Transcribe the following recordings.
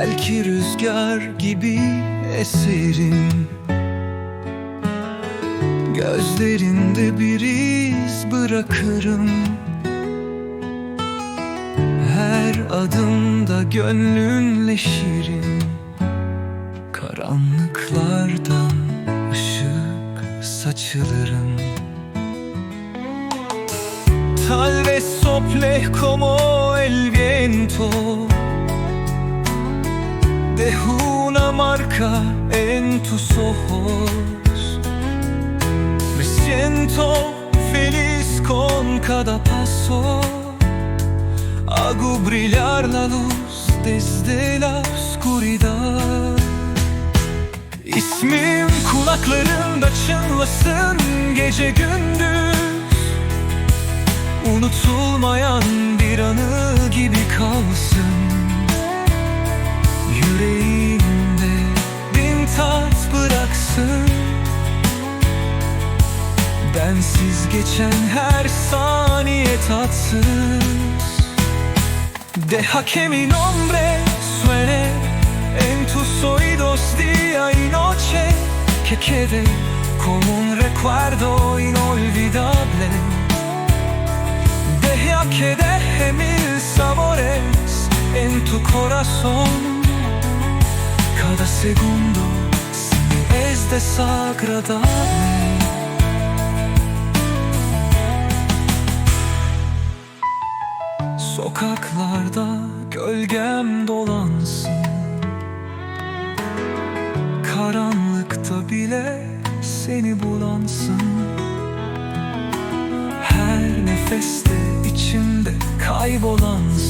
Belki rüzgar gibi eserim. Gözlerinde bir iz bırakırım. Her adımda gönlünle şirin Karanlıklardan ışık saçılırım. Tal vez sople como el viento Dejo una marca en tus ojos. Me siento feliz con cada paso. Hago brillar la luz desde la oscuridad. İsmim kulaklarında çınlasın gece gündüz. Unutulmayan geçen her saniye tatsız. Deja que mi nombre suene en tus oídos día y noche Que quede como un recuerdo inolvidable. Deja que deje mil sabores en tu corazón. Cada segundo es desagradable Sokaklarda gölgem dolansın. Karanlıkta bile seni bulansın. Her nefeste içimde kaybolansın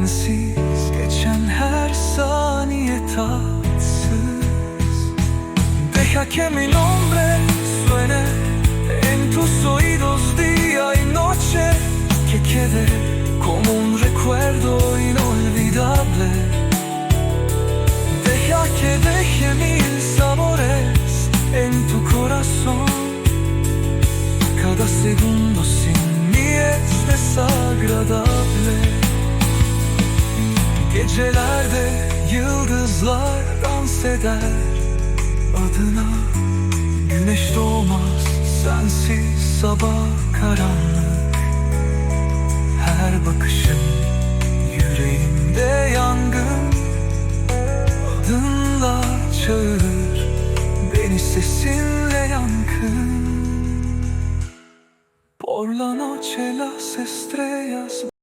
Bensiz geçen her saniye tatsız. Deja que mi nombre suene en tus oídos día y noche. Que quede como un recuerdo inolvidable. Deja que deje mil sabores en tu corazón. Cada segundo Gecelerde yıldızlar dans eder adına. Güneş doğmaz sensiz sabah karanlık. Her bakışın yüreğimde yangın. Adınla çağırır beni sesinle yankın. Por la noche las estrellas